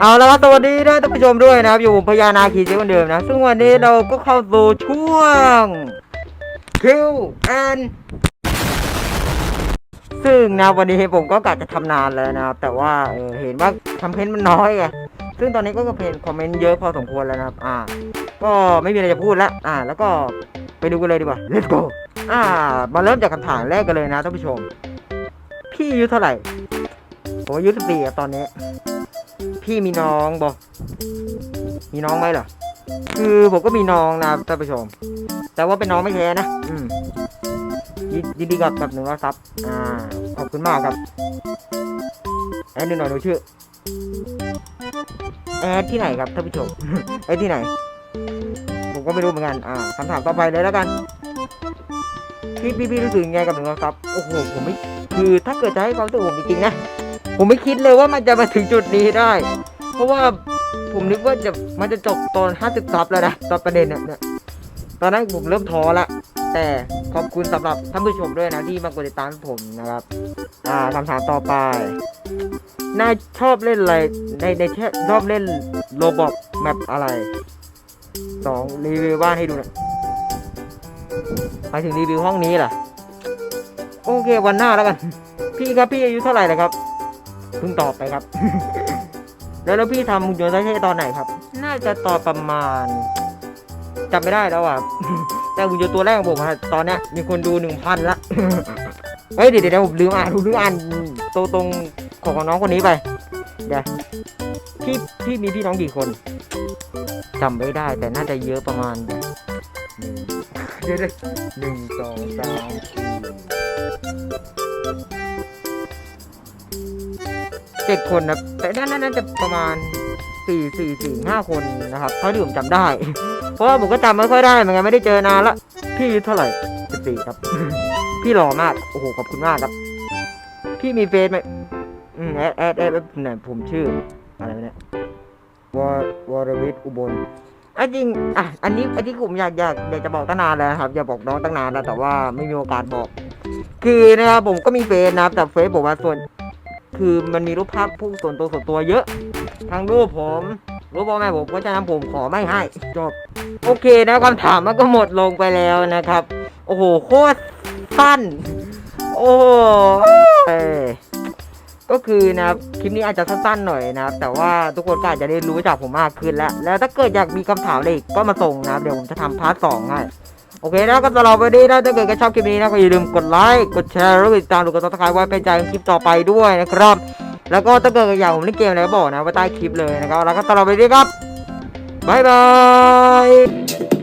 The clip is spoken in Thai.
เอาละครับสวัสดีนะท่านผู้ชมด้วยนะครับ อยู่ผมพญานาคีเช่นเดิมนะ ซึ่งวันนี้เราก็เข้าสู่ช่วง Q&A ซึ่งนะวันนี้ผมก็กะจะทำนานแล้วนะครับ แต่ว่าเออเห็นว่าคอมเมนต์มันน้อยไงซึ่งตอนนี้ก็เพนคอมเมนต์เยอะพอสมควรแล้วนะครับ อ่า ก็ไม่มีอะไรจะพูดล้วอ่า แล้วก็ไปดูกันเลยดีกว่า let's go อ่า มาเริ่มจากคำถามแรกกันเลยนะท่านผู้ชม พี่อายุเท่าไหร่ผมอายุสิบปีอะตอนนี้ พี่มีน้องบอกมีน้องไหมเหรอคือผมก็มีน้องนะท่านผู้ชม แต่ว่าเป็นน้องไม่แท้นะอืมยินยินดีกับกับหนึ่งร้อยซับอ่าขอบคุณมากครับแอดหนึ่งหน่อยหนูชื่อแอดที่ไหนครับท่านผู้ชมแอดที่ไหน ผมก็ไม่รู้เหมือนกันอ่าคำถามต่อไปเลยแล้วกันพี่พี่พี่รู้สึกยังไงกับหนึ่งร้อยซับโอ้โหผมไม่คือถ้าเกิดจะให้ความรู้สึกผมจริงๆนะ ผมไม่คิดเลยว่ามันจะมาถึงจุดนี้ได้ เพราะว่าผมนึกว่าจะมันจะจบตอน50ซับแล้วนะตอนประเด็นเนี่ยตอนนั้นผมเริ่มท้อละแต่ขอบคุณสำหรับท่านผู้ชมด้วยนะที่มากดติดตามผมนะครับ อ่าคำถามต่อไปนายชอบเล่นอะไรในในแค่ชอบเล่นโรบอกแมปอะไรสองรีวิวบ้านให้ดูหน่อยหมายถึงรีวิวห้องนี้เหรอโอเควันหน้าแล้วกัน พี่ครับพี่อายุเท่าไหร่ล้วครับ เพิ่งตอบไปครับ แล้วแล้วพี่ทำหุ่นยนต์ไซเท่ตอนไหนครับ น่าจะตอนประมาณจำไม่ได้แล้วอะ แต่หุ่นยนต์ตัวแรกของผมอะตอนเนี้ยมีคนดูหนึ่งพันละ เฮ้ยเดี๋ยวเดี๋ยวผมลืมอ่านผมลืมอ่านตัวตรงของน้องคนนี้ไป เดี๋ยวพี่พี่มีพี่น้องกี่คนจำไม่ได้แต่น่าจะเยอะประมาณหนึ่งเดี๋ยวเดี๋ยหนึ่งสองสาม เจ็ดคนนะแต่น่าน่น่าจะประมาณสี่สี่สี่ห้าคนนะครับเท่าที่ผมจำได้ เพราะว่าผมก็จำไม่ค่อยได้เหมือนกันไม่ได้เจอนานละพี่เท่าไหร่สิบสี่ครับ พี่หล่อมากโอ้โหขอบคุณมากครับ พี่มีเฟซไหมอืมแอดแอดแอดไหนผมชื่อ อะไรเนี่ยวอวรวิทย์อุบลอจริงอะอันนี้อันนี้ผมอยากอยากอยากจะบอกตั้งนานแล้วครับอยากบอกน้องตั้งนานแล้วแต่ว่าไม่มีโอกาสบอก คือนะครับผมก็มีเฟซนะครับแต่เฟซผมว่าส่วน คือมันมีรูปภาพผู้ส่วนตัวส่วนตัวเยอะ ทั้งรูปผมรูปพ่อแม่ผมเพราะฉะนั้นผมขอไม่ให้จบโอเคนะคำถามมันก็หมดลงไปแล้วนะครับ โอ้โหโคตรสั้น โอ้ก็คือนะคลิปนี้อาจจะสั้นๆหน่อยนะครับ แต่ว่าทุกคนก็อาจจะได้รู้จักผมมากขึ้นแล้ว แล้วถ้าเกิดอยากมีคำถามอะไรอีกก็มาส่งนะครับเดี๋ยวผมจะทำพาร์ทสองให้ โอเคนะก็สำหรับวันนี้นะถ้าเกิดใครชอบคลิปนี้นะก็อย่าลืมกดไลค์กดแชร์แล้วก็ติดตามดูกดซับสไครต์ไว้เป็นใจคลิปต่อไปด้วยนะครับ แล้วก็ถ้าเกิดอยากผมเล่นเกมอะไรก็บอกนะไว้ใต้คลิปเลยนะครับแล้วก็สำหรับวันนี้ครับบ๊ายบาย